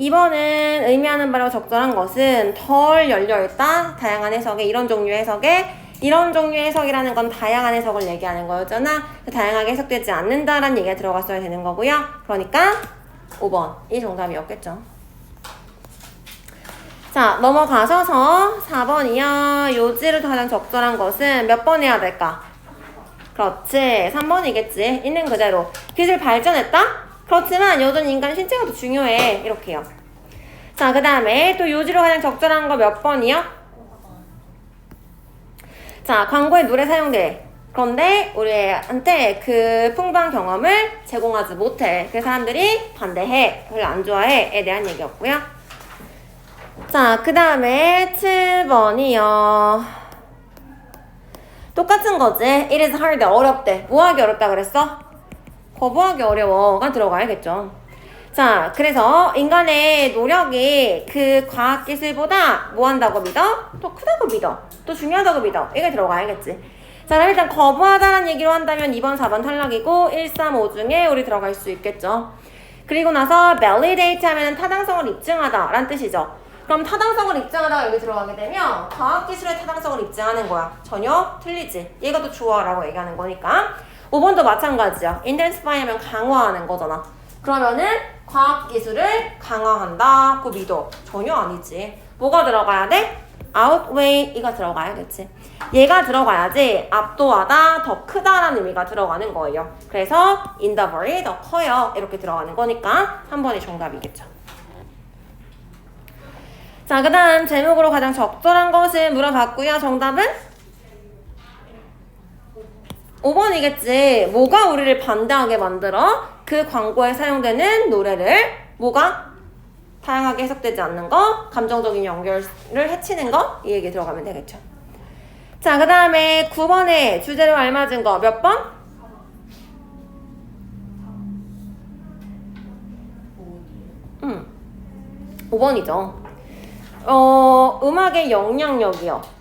2번은 의미하는 바로 적절한 것은 덜 열려있다. 다양한 해석에 이런 종류의 해석에 이런 종류의 해석이라는 건 다양한 해석을 얘기하는 거였잖아. 다양하게 해석되지 않는다라는 얘기가 들어갔어야 되는 거고요. 그러니까 5번이 정답이었겠죠. 자, 넘어가셔서 4번이요. 요지를 가장 적절한 것은 몇 번 해야 될까? 그렇지. 3번이겠지. 있는 그대로. 기술 발전했다? 그렇지만 여전히 인간 신체가 더 중요해. 이렇게요. 자, 그 다음에 또 요지로 가장 적절한 거 몇 번이요? 자, 광고에 노래 사용돼. 그런데 우리한테 그 풍부한 경험을 제공하지 못해. 그 사람들이 반대해. 별로 안 좋아해.에 대한 얘기였고요. 자, 그 다음에 7번이요. 똑같은 거지. It is hard. 어렵대. 뭐 하기 어렵다 그랬어? 거부하기 어려워가 들어가야겠죠. 자, 그래서 인간의 노력이 그 과학기술보다 뭐 한다고 믿어? 또 크다고 믿어. 또 중요하다고 믿어. 이게 들어가야겠지. 자, 그럼 일단 거부하다는 얘기로 한다면 2번, 4번 탈락이고 1, 3, 5 중에 우리 들어갈 수 있겠죠. 그리고 나서 validate 하면 타당성을 입증하다 라는 뜻이죠. 그럼 타당성을 입증하다가 여기 들어가게 되면 과학기술의 타당성을 입증하는 거야. 전혀 틀리지. 얘가 더 좋아라고 얘기하는 거니까. 5번도 마찬가지야. 하면 강화하는 거잖아. 그러면은 과학기술을 강화한다. 그 믿어. 전혀 아니지. 뭐가 들어가야 돼? outweigh 이가 들어가야겠지. 얘가 들어가야지 압도하다, 더 크다라는 의미가 들어가는 거예요. 그래서 very 더 커요. 이렇게 들어가는 거니까 3번이 정답이겠죠. 자, 그 다음 제목으로 가장 적절한 것을 물어봤고요. 정답은? 5번이겠지. 뭐가 우리를 반대하게 만들어? 그 광고에 사용되는 노래를 뭐가? 다양하게 해석되지 않는 거, 감정적인 연결을 해치는 거, 이 얘기 들어가면 되겠죠. 자, 그 다음에 9번에 주제로 알맞은 거 몇 번? 음, 5번이죠. 어, 음악의 영향력이요.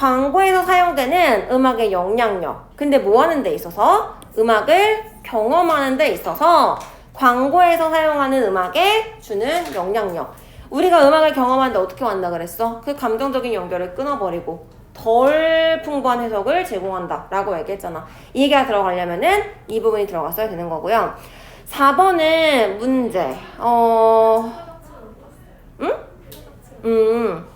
광고에서 사용되는 음악의 영향력. 근데 뭐 하는 데 있어서? 음악을 경험하는 데 있어서 광고에서 사용하는 음악에 주는 영향력. 우리가 음악을 경험하는데 어떻게 한다 그랬어? 그 감정적인 연결을 끊어버리고 덜 풍부한 해석을 제공한다 라고 얘기했잖아. 이 얘기가 들어가려면은 이 부분이 들어갔어야 되는 거고요. 4번은 문제. 어, 응? 음,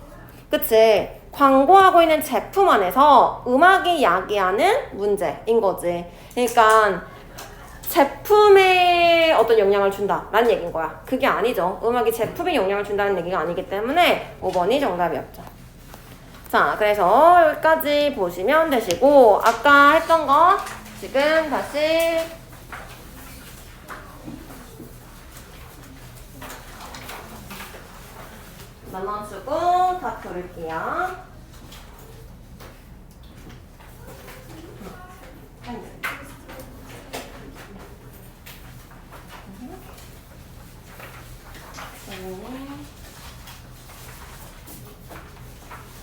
그치. 광고하고 있는 제품 안에서 음악이 야기하는 문제인 거지. 그러니까 제품에 어떤 영향을 준다라는 얘기인 거야. 그게 아니죠. 음악이 제품에 영향을 준다는 얘기가 아니기 때문에 5번이 정답이었죠. 자, 그래서 여기까지 보시면 되시고 아까 했던 거 지금 다시 나눠주고 다 고를게요.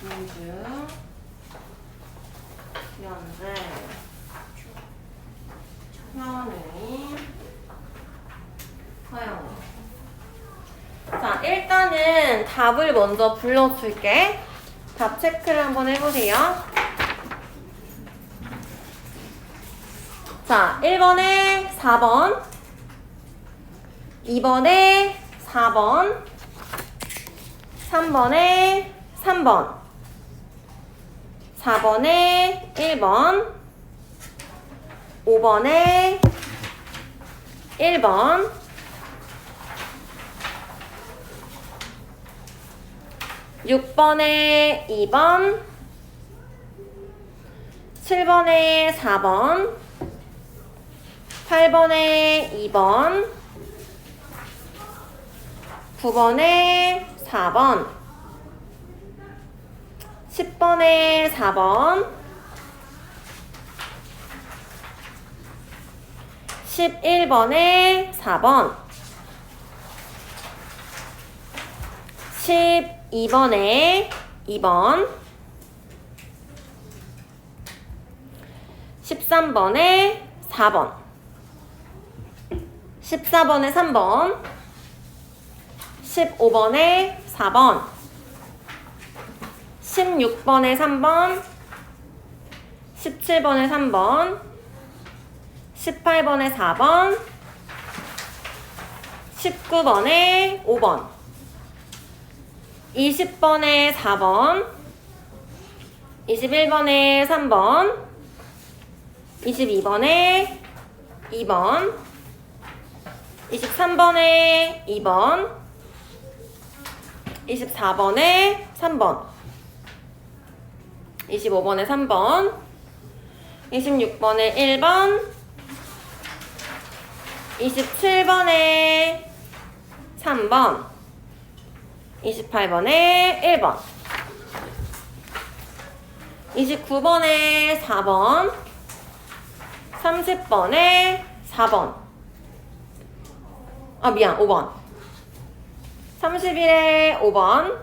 민주, 연재, 현이, 서영이. 자, 일단은 답을 먼저 불러줄게. 답 체크를 한번 해보세요. 자, 1번에 4번, 2번에 4번, 3번에 3번, 4번에 1번, 5번에 1번, 6번에 2번, 7번에 4번, 8번에 2번, 9번에 4번, 10번에 4번, 11번에 4번, 12번에 2번, 13번에 4번, 14번에 3번, 15번에 4번. 16번에 3번. 17번에 3번. 18번에 4번. 19번에 5번 20번에 4번 21번에 3번 22번에 2번 23번에 2번 24번에 3번 25번에 3번 26번에 1번 27번에 3번 28번에 1번. 29번에 4번. 30번에 4번. 아 미안 5번. 31에 5번.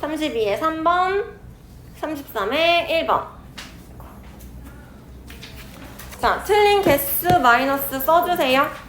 32에 3번. 33에 1번. 자 틀린 개수 마이너스 써주세요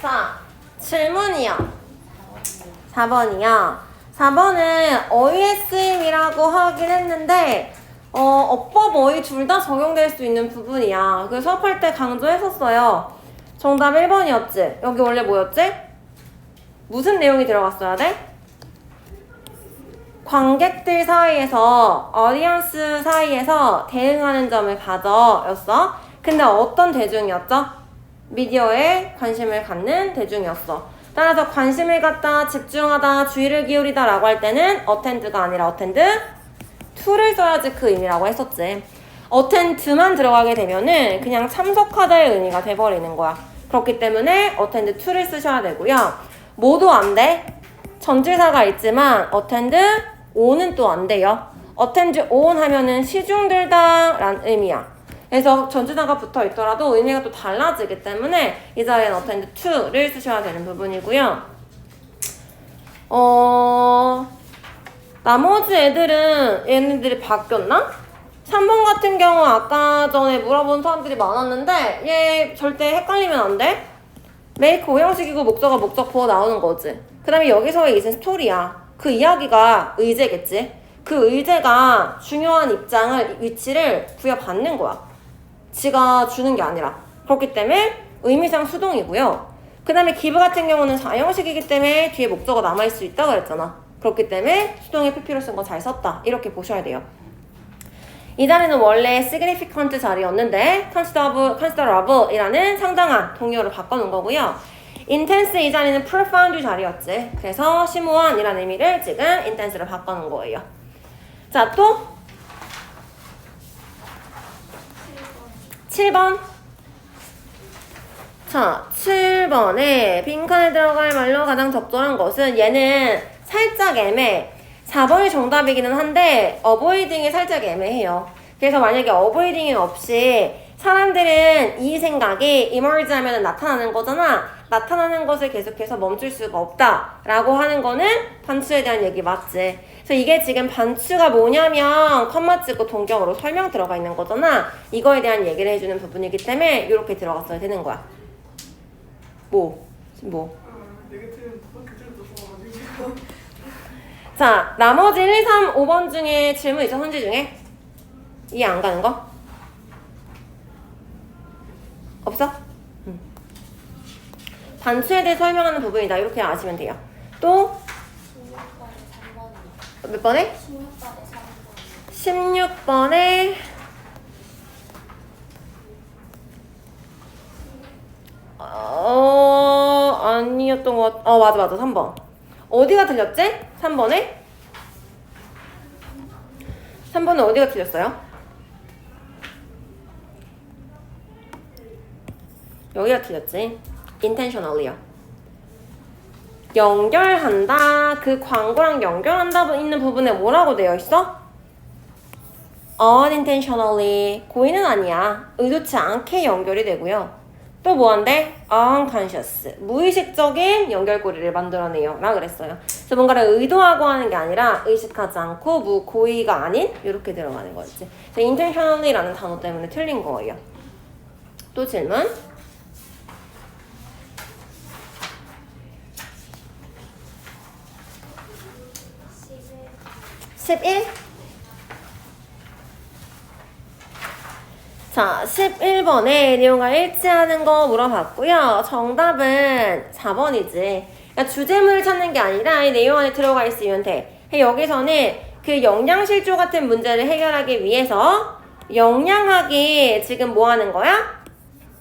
자, 질문이요. 4번이요. 4번은 어휘의 쓰임이라고 하긴 했는데, 어, 어법, 어휘 둘 다 적용될 수 있는 부분이야. 그 수업할 때 강조했었어요. 정답 1번이었지? 여기 원래 뭐였지? 무슨 내용이 들어갔어야 돼? 관객들 사이에서, 어디언스 사이에서 대응하는 점을 가져 였어. 근데 어떤 대중이었죠? 미디어에 관심을 갖는 대중이었어. 따라서 관심을 갖다, 집중하다, 주의를 기울이다 라고 할 때는 attend가 아니라 attend to를 써야지 그 의미라고 했었지. attend만 들어가게 되면은 그냥 참석하다의 의미가 돼버리는 거야. 그렇기 때문에 attend to를 쓰셔야 되고요. 모두 안 돼. 전치사가 있지만 attend on은 또 안 돼요. attend on 하면은 시중 들다 라는 의미야. 그래서 전치사가 붙어 있더라도 의미가 또 달라지기 때문에 이 자리엔 attend to를 쓰셔야 되는 부분이고요. 어, 나머지 애들은 얘네들이 바뀌었나? 3번 같은 경우 아까 전에 물어본 사람들이 많았는데 얘 절대 헷갈리면 안 돼. 메이크 오형식이고 목적어 목적보어 나오는 거지. 그 다음에 여기서의 이제 스토리야. 그 이야기가 의제겠지. 그 의제가 중요한 입장을, 위치를 부여받는 거야. 지가 주는 게 아니라. 그렇기 때문에 의미상 수동이고요. 그 다음에 기브 같은 경우는 자형식이기 때문에 뒤에 목적어 남아있을 수 있다고 그랬잖아. 그렇기 때문에 수동의 PP로 쓴 거 잘 썼다. 이렇게 보셔야 돼요. 이 자리는 원래 significant 자리였는데 consider, considerable이라는 상당한 동요를 바꿔놓은 거고요. intense 이 자리는 profound 자리였지. 그래서 심오한 이라는 의미를 지금 intense로 바꿔놓은 거예요. 자, 또 7번. 자, 7번에 빈칸에 들어갈 말로 가장 적절한 것은 얘는 살짝 애매. 4번이 정답이기는 한데 어보이딩이 살짝 애매해요. 그래서 만약에 어보이딩이 없이 사람들은 이 생각이 emerge 하면 나타나는 거잖아. 나타나는 것을 계속해서 멈출 수가 없다 라고 하는 거는 반추에 대한 얘기 맞지? 그래서 이게 지금 반추가 뭐냐면 컴마 찍고 동경으로 설명 들어가 있는 거잖아. 이거에 대한 얘기를 해주는 부분이기 때문에 이렇게 들어갔어야 되는 거야. 뭐? 지금 뭐? 자, 나머지 1, 3, 5번 중에 질문 있죠, 선지 중에? 이해 안 가는 거? 없어? 응. 반추에 대해 설명하는 부분이다. 이렇게 아시면 돼요. 또, 16번에 3번이요. 몇 번에? 16번에 3번이요. 16번에, 어, 아니었던 것 같, 어, 맞아, 맞아. 3번. 어디가 틀렸지? 3번에? 3번은 어디가 틀렸어요? 여기가 틀렸지. intentionally요. 연결한다. 그 광고랑 연결한다 있는 부분에 뭐라고 되어 있어? unintentionally. 고의는 아니야. 의도치 않게 연결이 되고요. 또 뭐한데? unconscious. 무의식적인 연결고리를 만들어내요. 라 그랬어요. 그래서 뭔가를 의도하고 하는 게 아니라 의식하지 않고 무고의가 아닌 이렇게 들어가는. 그래서 intentionally라는 단어 때문에 틀린 거예요. 또 질문? 11? 자, 11번에 내용과 일치하는 거 물어봤고요. 정답은 4번이지. 그러니까 주제문을 찾는 게 아니라 이 내용 안에 들어가 있으면 돼. 여기서는 그 영양실조 같은 문제를 해결하기 위해서 영양학이 지금 뭐 하는 거야?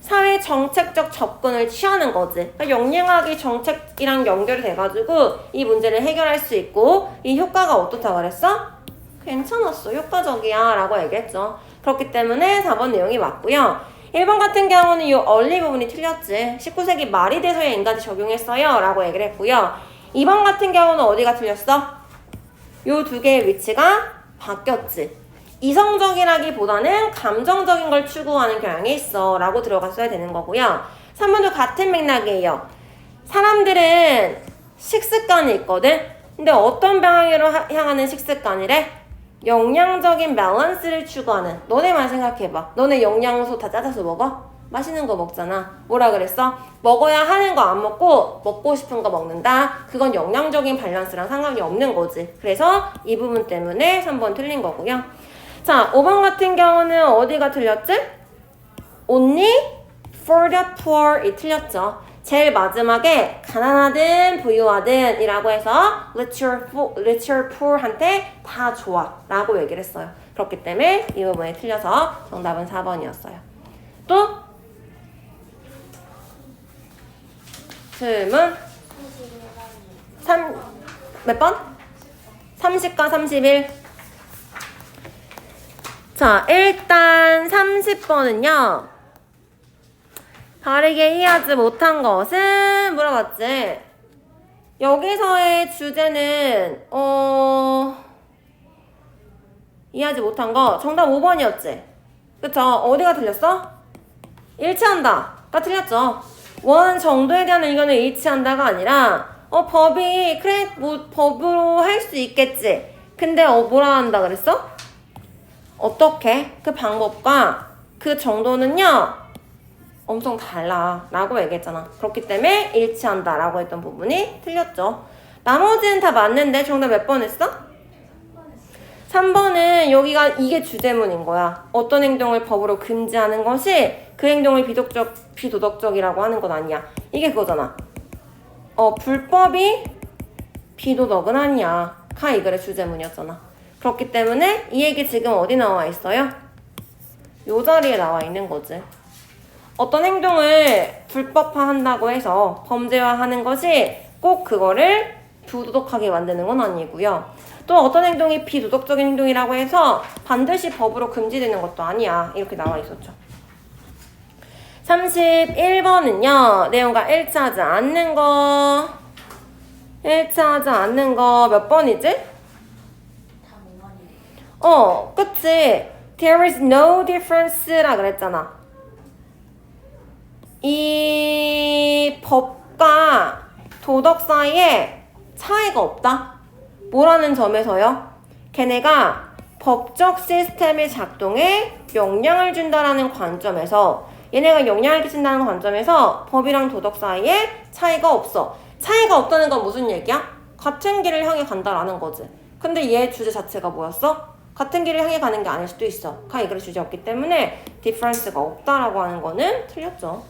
사회 정책적 접근을 취하는 거지. 그러니까 영양학이 정책이랑 연결이 돼가지고 이 문제를 해결할 수 있고 이 효과가 어떻다 그랬어? 괜찮았어. 효과적이야. 라고 얘기했죠. 그렇기 때문에 4번 내용이 맞고요. 1번 같은 경우는 이 얼리 부분이 틀렸지. 19세기 말이 돼서야 인간이 적용했어요. 라고 얘기를 했고요. 2번 같은 경우는 어디가 틀렸어? 요두 개의 위치가 바뀌었지. 이성적이라기보다는 감정적인 걸 추구하는 경향이 있어 라고 들어갔어야 되는 거고요. 3번도 같은 맥락이에요. 사람들은 식습관이 있거든? 근데 어떤 방향으로 하- 향하는 식습관이래? 영양적인 밸런스를 추구하는 너네만 생각해봐. 너네 영양소 다 짜져서 먹어? 맛있는 거 먹잖아. 뭐라 그랬어? 먹어야 하는 거 안 먹고 먹고 싶은 거 먹는다. 그건 영양적인 밸런스랑 상관이 없는 거지. 그래서 이 부분 때문에 3번 틀린 거고요. 자, 5번 같은 경우는 어디가 틀렸지? Only for the poor 이 틀렸죠. 제일 마지막에 가난하든 부유하든 이라고 해서 poor, little poor한테 다 좋아 라고 얘기를 했어요. 그렇기 때문에 이 부분에 틀려서 정답은 4번이었어요. 또 질문 31번이요. 3, 몇 번? 30과 31. 자, 일단 30번은요. 바르게 이해하지 못한 것은 물어봤지. 여기서의 주제는, 어, 이해하지 못한 거 정답 5번이었지. 그쵸? 어디가 틀렸어? 일치한다가 틀렸죠. 원 정도에 대한 의견을 일치한다가 아니라 어 법이 그래 뭐 법으로 할 수 있겠지. 근데 어 뭐라 한다 그랬어? 어떻게 그 방법과 그 정도는요 엄청 달라 라고 얘기했잖아. 그렇기 때문에 일치한다 라고 했던 부분이 틀렸죠. 나머지는 다 맞는데 정답 몇 번 했어? 3번은 여기가 이게 주제문인 거야. 어떤 행동을 법으로 금지하는 것이 그 행동을 비도덕적, 비도덕적이라고 하는 건 아니야. 이게 그거잖아. 어, 불법이 비도덕은 아니야. 가이 글의 주제문이었잖아. 그렇기 때문에 이 얘기 지금 어디 나와 있어요? 요 자리에 나와 있는 거지. 어떤 행동을 불법화한다고 해서 범죄화하는 것이 꼭 그거를 부도덕하게 만드는 건 아니고요. 또 어떤 행동이 비도덕적인 행동이라고 해서 반드시 법으로 금지되는 것도 아니야. 이렇게 나와 있었죠. 31번은요, 내용과 일치하지 않는 거, 일치하지 않는 거 몇 번이지? 다 5번이요. 어, 그치. There is no difference라 그랬잖아. 이 법과 도덕 사이에 차이가 없다. 뭐라는 점에서요? 걔네가 법적 시스템의 작동에 영향을 준다라는 관점에서 얘네가 영향을 끼친다는 관점에서 법이랑 도덕 사이에 차이가 없어. 차이가 없다는 건 무슨 얘기야? 같은 길을 향해 간다라는 거지. 근데 얘 주제 자체가 뭐였어? 같은 길을 향해 가는 게 아닐 수도 있어. 가 이글 주제였기 때문에 디퍼런스가 없다라고 하는 거는 틀렸죠.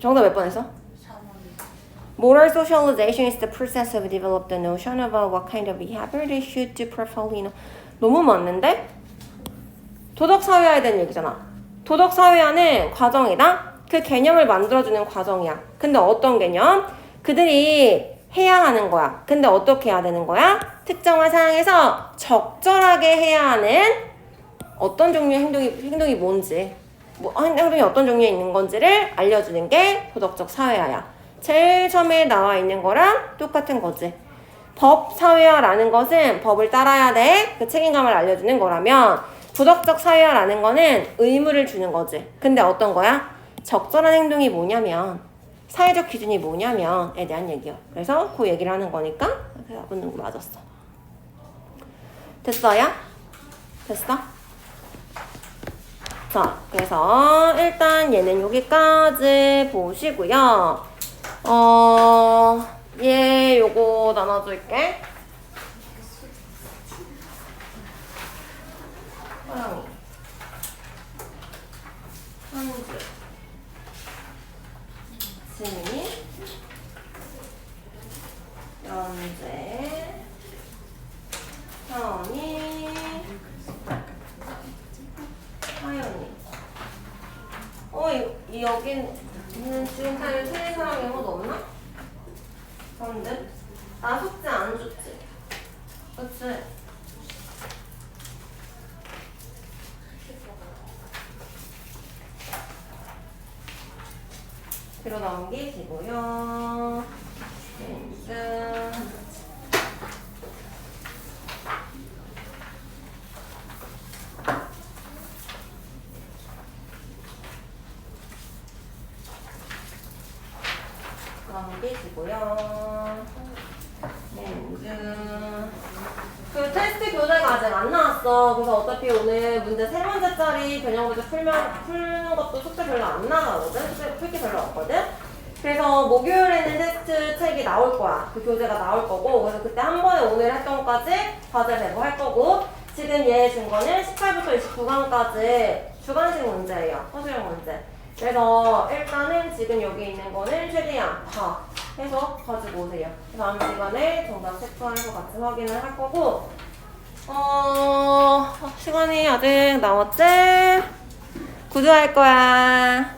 정답 몇 번 했어? 3원. Moral socialization is the process of develop the notion about what kind of behavior they should do properly. know. 너무 맞는데? 도덕 사회화에 대한 얘기잖아. 도덕 사회화는 과정이다. 그 개념을 만들어주는 과정이야. 근데 어떤 개념? 그들이 해야 하는 거야. 근데 어떻게 해야 되는 거야? 특정한 상황에서 적절하게 해야 하는 어떤 종류의 행동이 행동이 뭔지, 뭐 행동이 어떤 종류에 있는 건지를 알려주는 게 도덕적 사회화야. 제일 처음에 나와 있는 거랑 똑같은 거지. 법 사회화라는 것은 법을 따라야 돼. 그 책임감을 알려주는 거라면 도덕적 사회화라는 거는 의무를 주는 거지. 근데 어떤 거야? 적절한 행동이 뭐냐면 사회적 기준이 뭐냐면에 대한 얘기야. 그래서 그 얘기를 하는 거니까 거 맞았어. 됐어요? 됐어? 자, 그래서 일단 얘는 여기까지 보시고요. 어, 얘 요거 나눠줄게. 서영이. 한주. 지민이. 연재. 현이. 하연이. 어, 이, 이 여긴 있는 지금 사연 틀린 사람이 아무도 없나? 그런데 나 숙제 안 줬지. 그치? 뒤로 넘기시고요. 펜스. 넘기시고요. 렌즈. 그 테스트 교재가 아직 안 나왔어. 그래서 문제 세 번째짜리 변형 문제 풀면 푸는 것도 숙제 별로 안 나가거든. 숙제 풀기 별로 없거든. 그래서 목요일에는 테스트 책이 나올 거야. 그 교재가 나올 거고. 그래서 그때 한 번에 오늘 했던 거까지 과제 배부할 거고. 지금 얘 준 거는 18부터 29강까지 주관식 문제예요. 서술형 문제. 그래서 일단은 지금 여기 있는 거는 최대한 다 해서 가지고 오세요. 다음 시간에 정답 체크해서 같이 확인을 할 거고, 어, 시간이 아직 남았지? 구조할 거야.